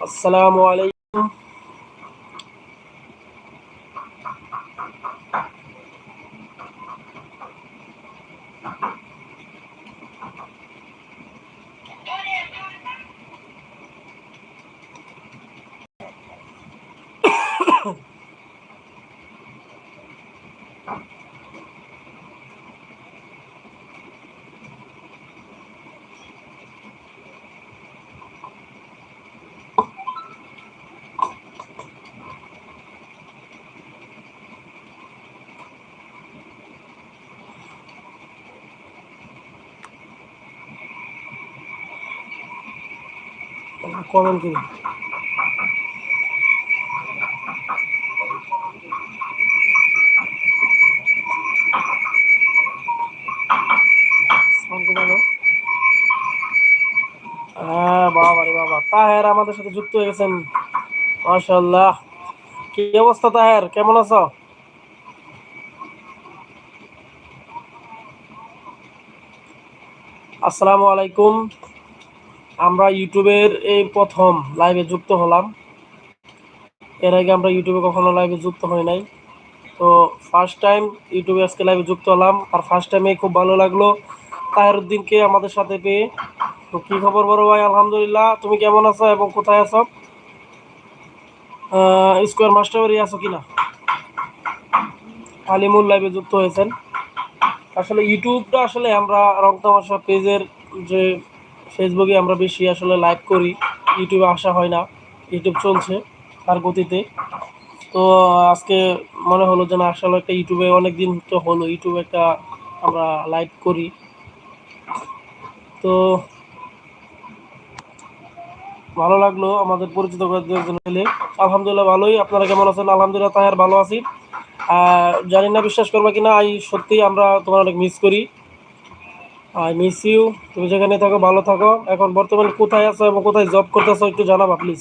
আসসালামু আলাইকুম কমেন্ট হ্যাঁ বাবা রে বাবা। তাহের আমাদের সাথে যুক্ত হয়ে গেছেন। কি অবস্থা তাহের? কেমন আছো? আসসালামু আলাইকুম। আমরা ইউটিউবের এই প্রথম লাইভে যুক্ত হলাম। এর আগে আমরা ইউটিউবে কখনো লাইভে যুক্ত হই নাই। তো ফার্স্ট টাইম ইউটিউবে আজকে লাইভে যুক্ত হলাম। আর ফার্স্ট টাইমে খুব ভালো লাগল তাহেরুদ্দিনকে আমাদের সাথে পেয়ে। তো কি খবর বড় ভাই? আলহামদুলিল্লাহ। তুমি কেমন আছো এবং কোথায় আছো? স্কোয়ার মাস্টারবাড়ি আছো কিনা? আলিমুল লাইভে যুক্ত হয়েছেন। আসলে ইউটিউবটা আসলে আমরা রংতামাশা পেজের যে ফেসবুকে আমরা বেশি আসলে লাইভ করি ইউটিউবে আসা হয় না ইউটিউব চলছে তার গতিতে। তো আজকে মনে হলো যে না আসলে একটা ইউটিউবে অনেক দিন তো হলো ইউটিউবে একটা আমরা লাইভ করি। তো ভালো লাগল আমাদের পরিচিত আলহামদুলিল্লাহ ভালোই। আপনারা কেমন আছেন? আলহামদুলিল্লাহ তাহার ভালো আছি। জানি না বিশ্বাস করবা কিনা, এই সত্যি আমরা তোমার অনেক মিস করি। আই মিস ইউ তুমি যেখানে থাকো, ভালো থাকো। এখন বর্তমানে কোথায় আছো এবং কোথায় জব করতেছো একটু জানাবা প্লিজ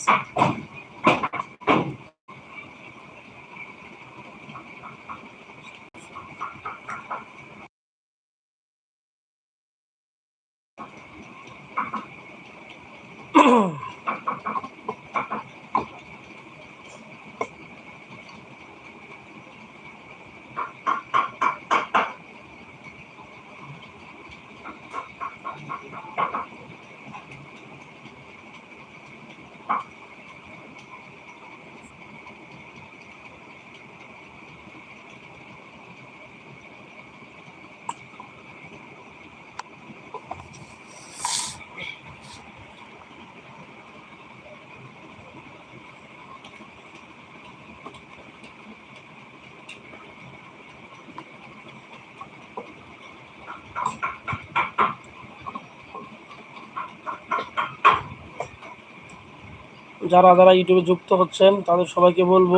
যারা যারা ইউটিউবে যুক্ত হচ্ছেন, তাদের সবাইকে বলব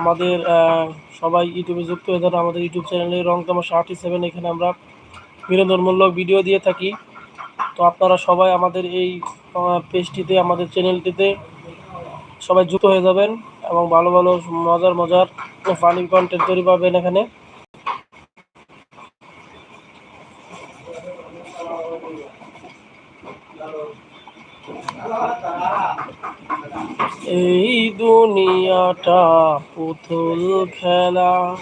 আমাদের সবাই ইউটিউবে যুক্ত হয়ে যারা আমাদের ইউটিউব চ্যানেলে। রং তামাশা আর্টি সেভেন এখানে আমরা বিনোদনমূলক ভিডিও দিয়ে থাকি। তো আপনারা সবাই আমাদের এই পেজটিতে আমাদের চ্যানেলটিতে সবাই যুক্ত হয়ে যাবেন এবং ভালো ভালো মজার মজার ফানি কন্টেন্ট তৈরি পাবেন এখানে। এই দুনিয়াটা পুতুল খেলা।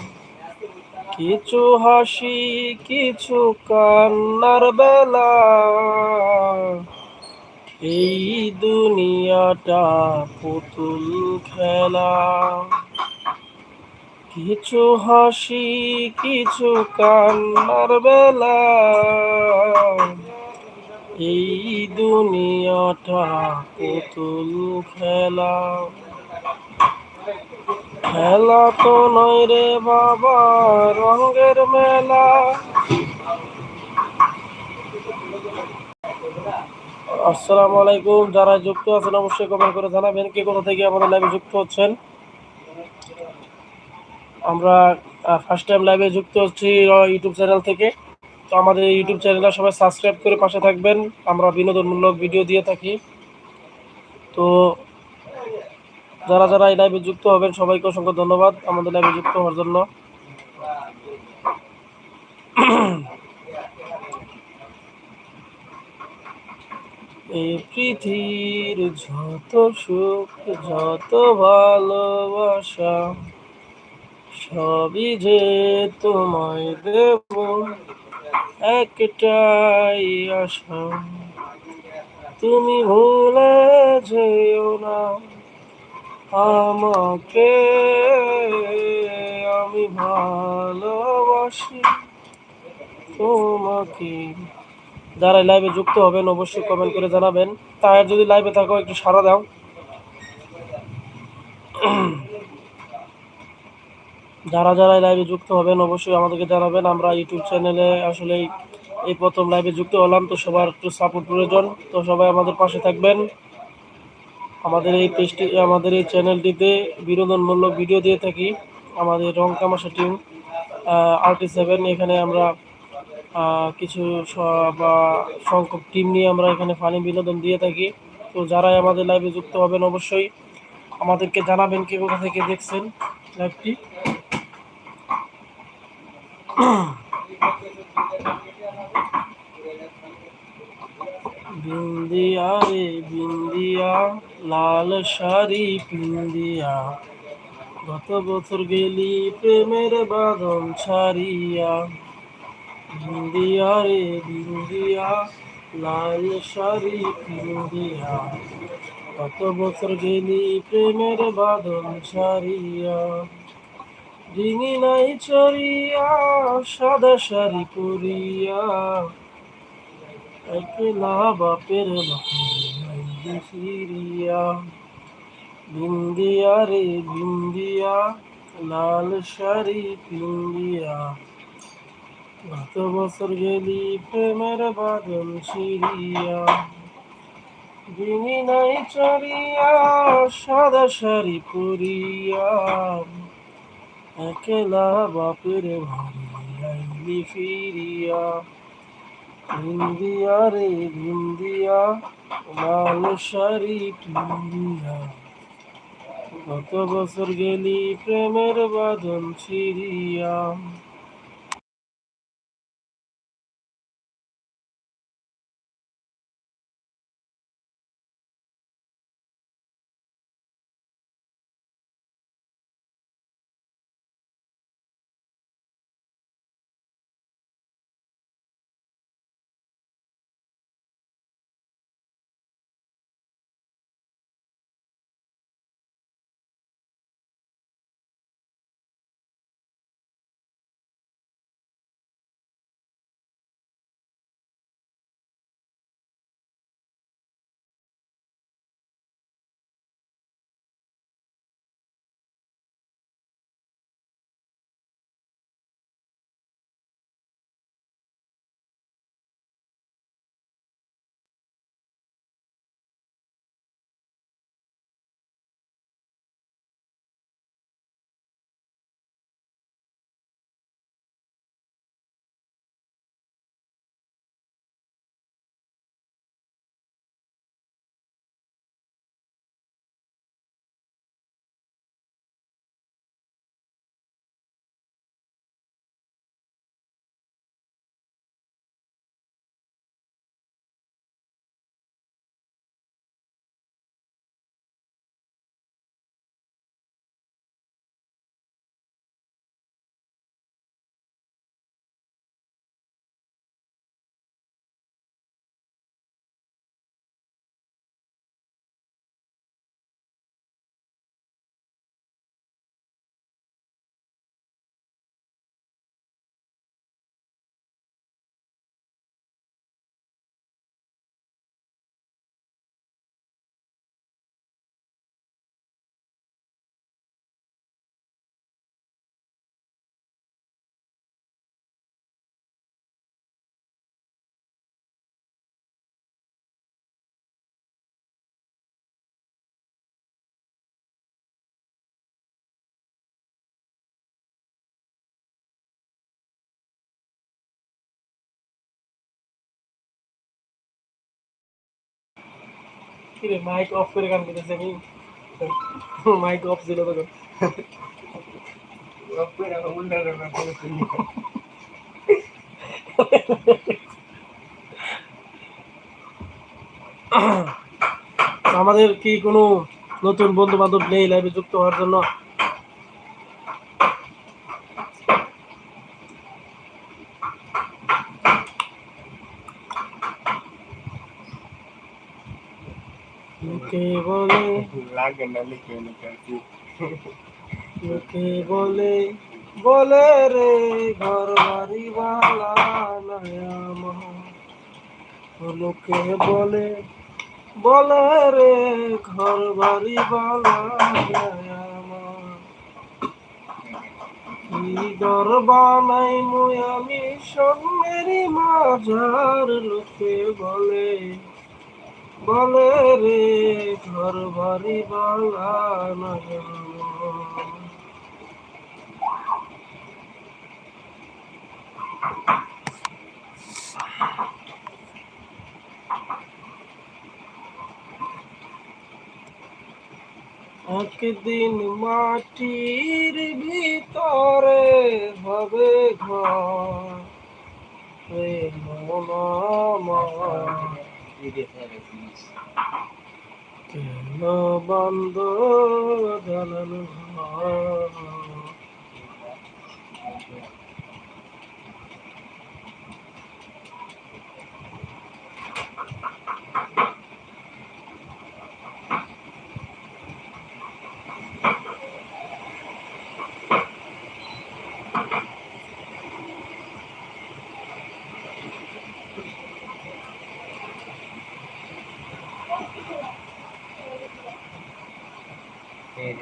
কিছু হাসি, কিছু কান্নার বেলা। এই দুনিয়াটা পুতুল খেলা। কিছু হাসি, কিছু কান্নার বেলা। এই দুনিয়াটা পুতুল খেলা। খেলা তো নয় রে বাবা, রঙের মেলা। আসসালামু আলাইকুম, যারা যুক্ত আছেন অবশ্যই কমেন্ট করে জানাবেন কে কোথা থেকে আমাদের লাইভে যুক্ত হচ্ছেন। আমরা ফার্স্ট টাইম লাইভে যুক্ত হচ্ছি, ইউটিউব চ্যানেল থেকে। তো আমাদের ইউটিউব চ্যানেলটা সবাই সাবস্ক্রাইব করে পাশে থাকবেন। আমরা বিনোদনমূলক ভিডিও দিয়ে থাকি। তো যারা যারা এই লাইভে যুক্ত হবেন, সবাইকে অসংখ্য ধন্যবাদ আমাদের লাইভে যুক্ত হওয়ার জন্য। এই পৃথিবীর যত সুখ, যত ভালোবাসা, সবই যে তোমায় দেব। একটাই আশা। তুমি ভুলে যেও না, আমাকে আমি ভালোবাসি। তোমাকে। যারা লাইভে যুক্ত হবেন, অবশ্যই কমেন্ট করে জানাবেন। তার যদি লাইভে থাকো, একটু সাড়া দাও। যারা যারা লাইভে যুক্ত হবেন অবশ্যই আমাদেরকে জানাবেন। আমরা ইউটিউব চ্যানেলে আসলে এই প্রথম লাইভে যুক্ত হলাম, তো সবার একটু সাপোর্ট প্রয়োজন। তো সবাই আমাদের পাশে থাকবেন। আমাদের এই পেজটি আমাদের এই চ্যানেলটিতে বিনোদনমূলক ভিডিও দিয়ে থাকি। আমাদের রং তামাশা টিম আরটি সেভেন এখানে আমরা কিছু বা সংখ্যক টিম নিয়ে আমরা এখানে ফানি বিনোদন দিয়ে থাকি। তো যারাই আমাদের লাইভে যুক্ত হবেন অবশ্যই আমাদেরকে জানাবেন কে কোথা থেকে দেখছেন লাইভটি বিন্দিয়া রে বিন্দিয়া, লাল শাড়ি পিন্দিয়া। গত বছর গেলি প্রেমের বাদন ছাড়িয়া। বিন্দিয়া রে বিন্দিয়া, লাল শাড়ি পিন্দিয়া। গত বছর গেলি প্রেমের বাদন ছাড়িয়া। ডিঙি নাই চড়িয়া, সাদা শাড়ি পরিয়া। একলা বাপের বাপে ফিরিয়া বিন্দিয়া রে বিন্দিয়া লাল শাড়ি পিন্দিয়া। গত বছর গেলি প্রেমের বাদল ছিড়িয়া। ডিঙি নাই চড়িয়া, সাদা শাড়ি পরিয়া। একলা বাপের ভারি ফিরিয়া ভিন্দিয়া রে ভিন্দিয়া লাল শাড়ি পিন্দিয়া কত বছর গেলি প্রেমের বাদন ছিড়িয়া। কিরে মাইক অফ করে গান করতেছে আমি মাইক অফ ছিল তখন। আমাদের কি কোনো নতুন বন্ধু বান্ধব নেই লাইভে যুক্ত হওয়ার জন্য লোকে বলে লাগে না লিখে লিখে লোকে বলে বলে রে, ঘর বাড়ি বালা লোকে বলে বলে রে, ঘর বাড়ি বালা দর বানাই মুই আমি সন্মেরি মাঝার লোকে বলে। বলে রে ঘর বাড়ি বালা একদিন মাটির ভিতরে হবে ঘর। মন কেন বন্ধ জানান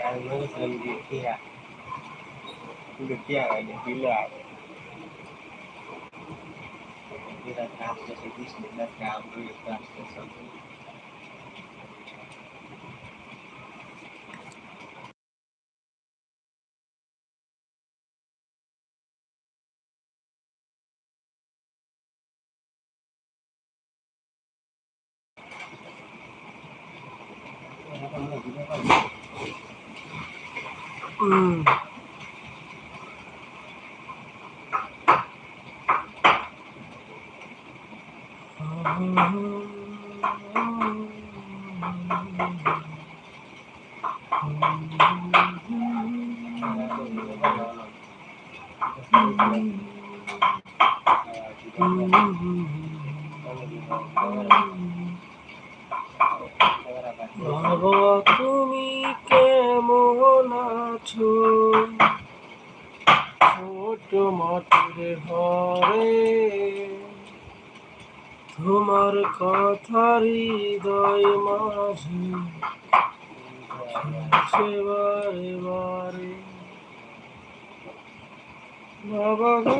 Tangan sebelum dikira Dikira aja, bila Kira kasus itu sebenarnya kamu Thank you. Mm. Mm-hmm. বাবা তুমি কেমন আছো? ছোট মাটির ঘরে তোমার কথা হৃদয় মাঝে বারে বারে। বাবা গো।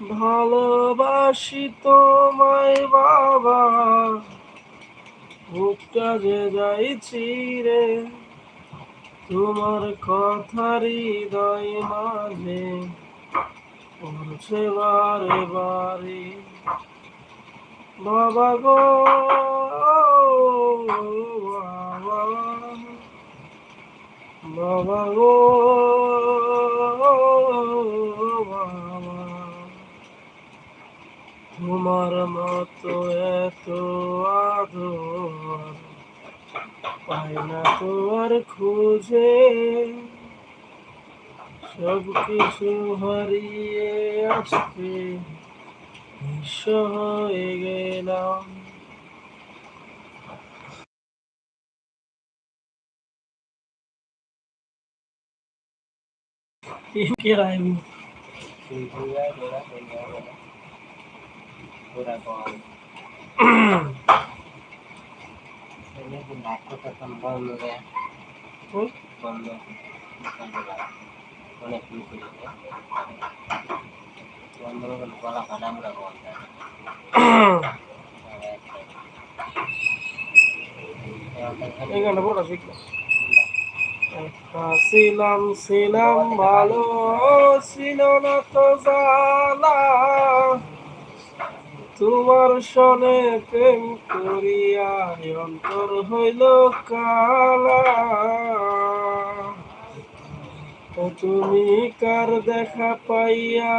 ভালোবাসি তোমায় বাবা। বুকটা যে যাইছি রে তোমার কথা হৃদয় মাঝে পড়ছে বারে বারে। বাবা গো, বাবা। বাবা গো বাবা তোমার মতো এত আদর পাই না তো আর খুঁজে। সব কিছু হারিয়ে আজকে হয়ে গেলাম। কে রাইবু অনেক কিছু বন্ধ এই গানটা শিখলাম ছিলাম ছিলাম ভালো ছিল না তো জানা তোমার সনে প্রেম করিয়া অন্তর হইল কালা। তো তুমি কার দেখা পাইয়া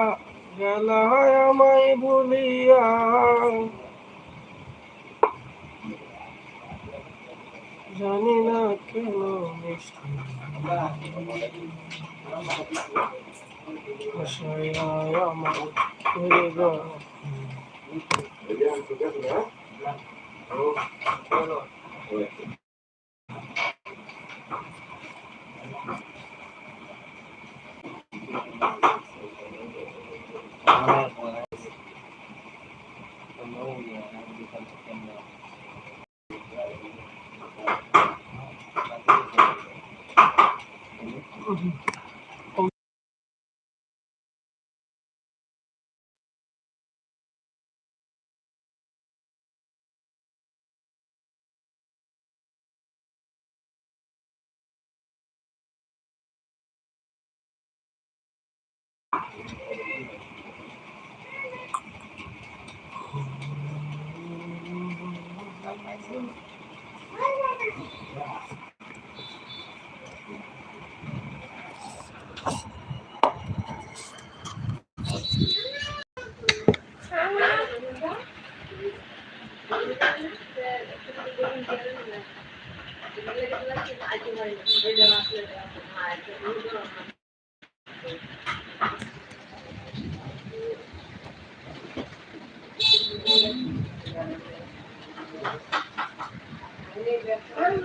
গেলা আমায় ভুলিয়া? জানি না কেন মিষ্টি। Ayan, sugat na. Ano? Ano? Yeah. yapıyorum.